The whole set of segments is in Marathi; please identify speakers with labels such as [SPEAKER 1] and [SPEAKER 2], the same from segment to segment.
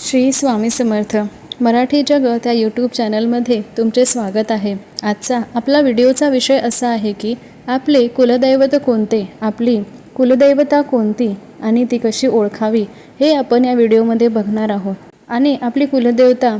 [SPEAKER 1] श्री स्वामी समर्थ. मराठी जगत या यूट्यूब चॅनलमध्ये तुमचे स्वागत आहे. आजचा आपला व्हिडिओचा विषय असा आहे की आपले कुलदैवत कोणते? आपली कुलदैवता कोणती? आणि ती कशी ओळखावी? हे आपण या व्हिडिओमध्ये बघणार आहोत. आणि आपली कुलदेवता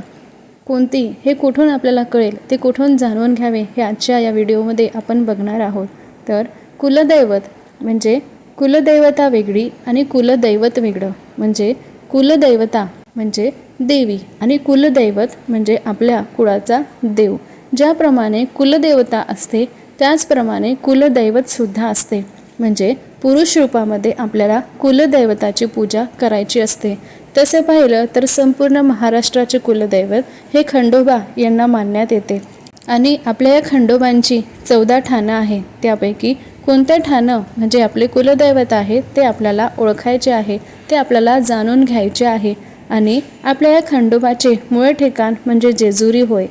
[SPEAKER 1] कोणती? हे कुठून आपल्याला कळेल? ते कुठून जाणून घ्यावे? हे आजच्या या व्हिडिओमध्ये आपण बघणार आहोत. तर कुलदैवत म्हणजे कुलदैवता वेगळी आणि कुलदैवत वेगळं. म्हणजे कुलदैवता म्हणजे देवी आणि कुलदैवत म्हणजे आपल्या कुळाचा देव. ज्याप्रमाणे कुलदेवता असते त्याचप्रमाणे कुलदैवत सुद्धा असते. म्हणजे पुरुष रूपामध्ये आपल्याला कुलदैवताची पूजा करायची असते. तसं पाहिलं तर संपूर्ण महाराष्ट्राचे कुलदैवत हे खंडोबा यांना मानण्यात येते. आणि आपल्या या खंडोबांची चौदा ठाणं आहे त्यापैकी कोणत्या ठाणं म्हणजे आपले कुलदैवत आहे ते आपल्याला ओळखायचे आहे ते आपल्याला जाणून घ्यायचे आहे. आणि आपल्या या खंडोबाचे मूळ ठिकाण म्हणजे जेजुरी होय.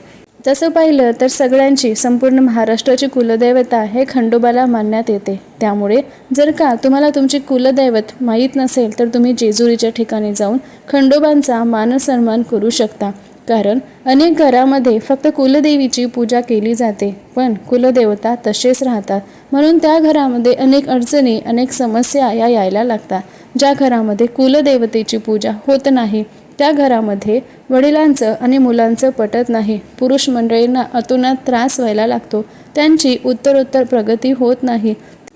[SPEAKER 1] तसं पाहिलं तर सगळ्यांची संपूर्ण महाराष्ट्राची कुलदैवता हे खंडोबाला मानण्यात येते. त्यामुळे जर का तुम्हाला तुमची कुलदैवत माहीत नसेल तर तुम्ही जेजुरीच्या ठिकाणी जाऊन खंडोबांचा मानसन्मान करू शकता. कारण अनेक घरामध्ये फक्त कुलदेवीची पूजा केली जाते पण कुलदेवता तसेच राहतात. म्हणून त्या घरामध्ये अनेक अडचणी अनेक समस्या या यायला लागतात. ज्या घरामध्ये कुलदेवतेची पूजा होत नाही त्या घरामध्ये वडिलांचं आणि मुलांचं पटत नाही. पुरुष मंडळींना अतुनात त्रास व्हायला लागतो. त्यांची उत्तरोत्तर प्रगती होत नाही.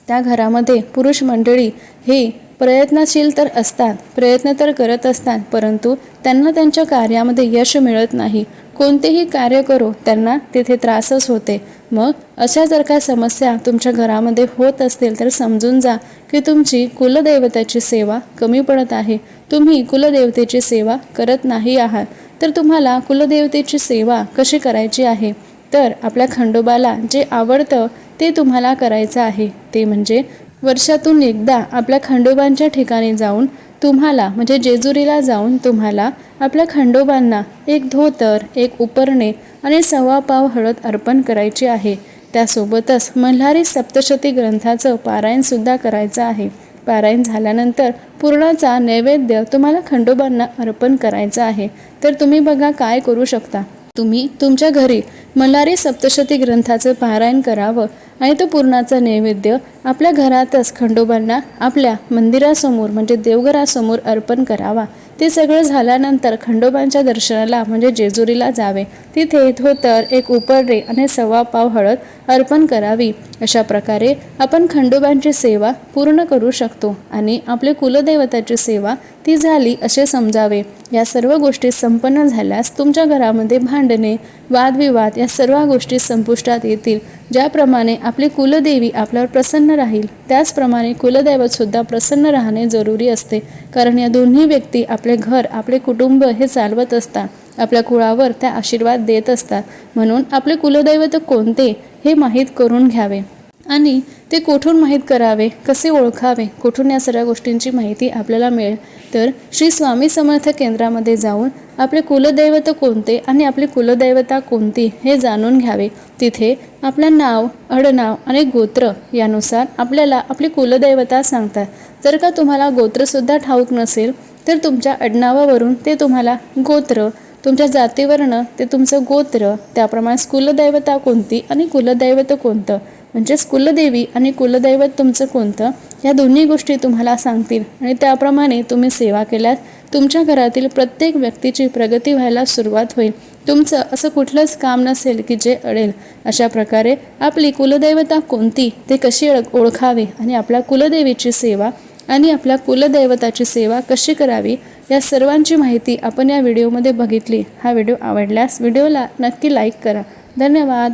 [SPEAKER 1] त्या घरामध्ये पुरुष मंडळी हे प्रयत्नशील तर असतात प्रयत्न तर करत असतात परंतु त्यांना त्यांच्या कार्यामध्ये यश मिळत नाही. कोणतेही कार्य करो त्यांना तिथे त्रासच होते. मग अशा जर का समस्या तुमच्या घरामध्ये होत असतील तर समजून जा की तुमची कुलदैवताची सेवा कमी पडत आहे. तुम्ही कुलदेवतेची सेवा करत नाही आहात तर तुम्हाला कुलदेवतेची सेवा कशी करायची आहे? तर आपल्या खंडोबाला जे आवडतं ते तुम्हाला करायचं आहे. ते म्हणजे वर्षातून एकदा आपल्या खंडोबांच्या ठिकाणी जाऊन तुम्हाला म्हणजे जेजुरीला जाऊन तुम्हाला आपल्या खंडोबांना एक धोतर एक उपरणे आणि सव्वा पाव हळद अर्पण करायची आहे. त्यासोबतच मल्हारी सप्तशती ग्रंथाचं पारायणसुद्धा करायचं आहे. पारायण झाल्यानंतर पूर्णाचा नैवेद्य तुम्हाला खंडोबांना अर्पण करायचा आहे. तर तुम्ही बघा काय करू शकता. तुम्ही तुमच्या घरी मल्हारी सप्तशती ग्रंथाचं पारायण करावं आणि तो पूर्णाचा नैवेद्य आपल्या घरातच खंडोबांना आपल्या मंदिरासमोर म्हणजे देवघरासमोर अर्पण करावा. ते सगळं झाल्यानंतर खंडोबांच्या दर्शनाला म्हणजे जेजुरीला जावे. तिथे धोतर एक उपरडे आणि सव्वा पाव हळद अर्पण करावी. अशा प्रकारे आपण खंडोबांची सेवा पूर्ण करू शकतो आणि आपले कुलदैवताची सेवा ती झाली असे समजावे. या सर्व गोष्टी संपन्न झाल्यास तुमच्या घरामध्ये भांडणे वादविवाद या सर्व गोष्टी संपुष्टात येतील. ज्याप्रमाणे आपली कुलदेवी आपल्यावर प्रसन्न राहील त्याचप्रमाणे कुलदैवतसुद्धा प्रसन्न राहणे जरुरी असते. कारण या दोन्ही व्यक्ती आपले घर आपले कुटुंब हे चालवत असतात. आपल्या कुळावर त्या आशीर्वाद देत असतात. म्हणून आपले कुलदैवत कोणते हे माहीत करून घ्यावे. आणि ते कोठून माहीत करावे? कसे ओळखावे? कुठून या सगळ्या गोष्टींची माहिती आपल्याला मिळेल? तर श्री स्वामी समर्थ केंद्रामध्ये जाऊन आपले कुलदैवत कोणते आणि आपली कुलदैवता कोणती हे जाणून घ्यावे. तिथे आपलं नाव अडनाव आणि गोत्र यानुसार आपल्याला आपली कुलदैवता सांगतात. जर का तुम्हाला गोत्रसुद्धा ठाऊक नसेल तर तुमच्या अडनावावरून ते तुम्हाला गोत्र तुमच्या जातीवरनं ते तुमचं गोत्र त्याप्रमाणे कुलदैवता कोणती आणि कुलदैवत कोणतं म्हणजेच कुलदेवी आणि कुलदैवत तुमचं कोणतं? या दोन्ही गोष्टी तुम्हाला सांगतील. आणि त्याप्रमाणे तुम्ही सेवा केल्यास तुमच्या घरातील प्रत्येक व्यक्तीची प्रगती व्हायला सुरुवात होईल. तुमचं असं कुठलंच काम नसेल की जे अडेल. अशा प्रकारे आपली कुलदैवता कोणती ते कशी ओळखावी आणि आपल्या कुलदेवीची सेवा आणि आपल्या कुलदैवताची सेवा कशी करावी या सर्वांची माहिती आपण या व्हिडिओमध्ये बघितली. हा व्हिडिओ आवडल्यास व्हिडिओला नक्की लाईक करा. धन्यवाद.